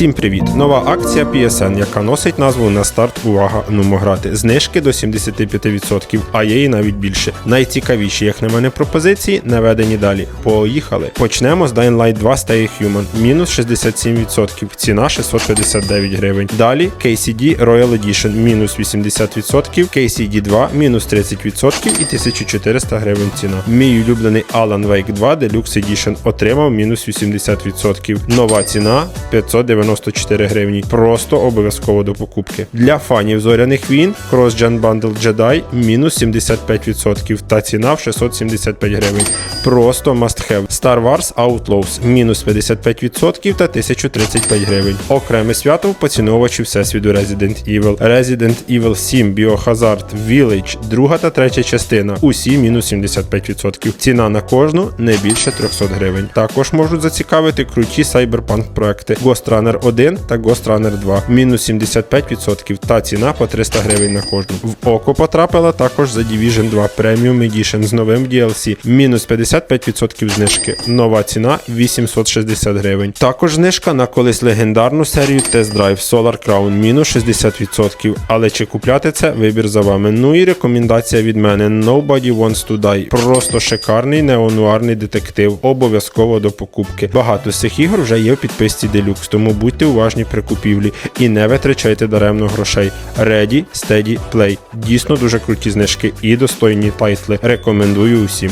Всім привіт! Нова акція PSN, яка носить назву на старт Увага нумо грати. Знижки до 75%, а є і навіть більше. Найцікавіші, як на мене, пропозиції наведені далі. Поїхали. Почнемо з Dying Light 2 Stay Human. Мінус 67%, ціна 659 гривень. Далі KCD Royal Edition мінус 80%, KCD 2 мінус 30% і 1400 гривень ціна. Мій улюблений Alan Wake 2 Deluxe Edition отримав мінус 80%. Нова ціна 594 гривні. Просто обов'язково до покупки. Для фанів зоряних війн Cross Gen Bundle Jedi мінус 75% та ціна в 675 гривень. Просто must have. Star Wars Outlaws мінус 55% та 1035 гривень. Окреме свято в поціновувачі всесвіту Resident Evil. Resident Evil 7 Biohazard Village, друга та третя частина. Усі мінус 75%. Ціна на кожну не більше 300 гривень. Також можуть зацікавити круті Cyberpunk проекти Ghost Runner 1 та Ghost Runner 2. Мінус 75% та ціна по 300 гривень на кожну. В око потрапила також The Division 2 Premium Edition з новим DLC. Мінус 55% знижки. Нова ціна 860 гривень. Також знижка на колись легендарну серію Test Drive Solar Crown мінус 60%. Але чи купляти це вибір за вами. Ну і рекомендація від мене Nobody Wants to Die. Просто шикарний неонуарний детектив. Обов'язково до покупки. Багато з цих ігор вже є в підписці Deluxe, тому будьте уважні при купівлі і не витрачайте даремно грошей. Ready, Steady, Play. Дійсно дуже круті знижки і достойні тайтли. Рекомендую усім.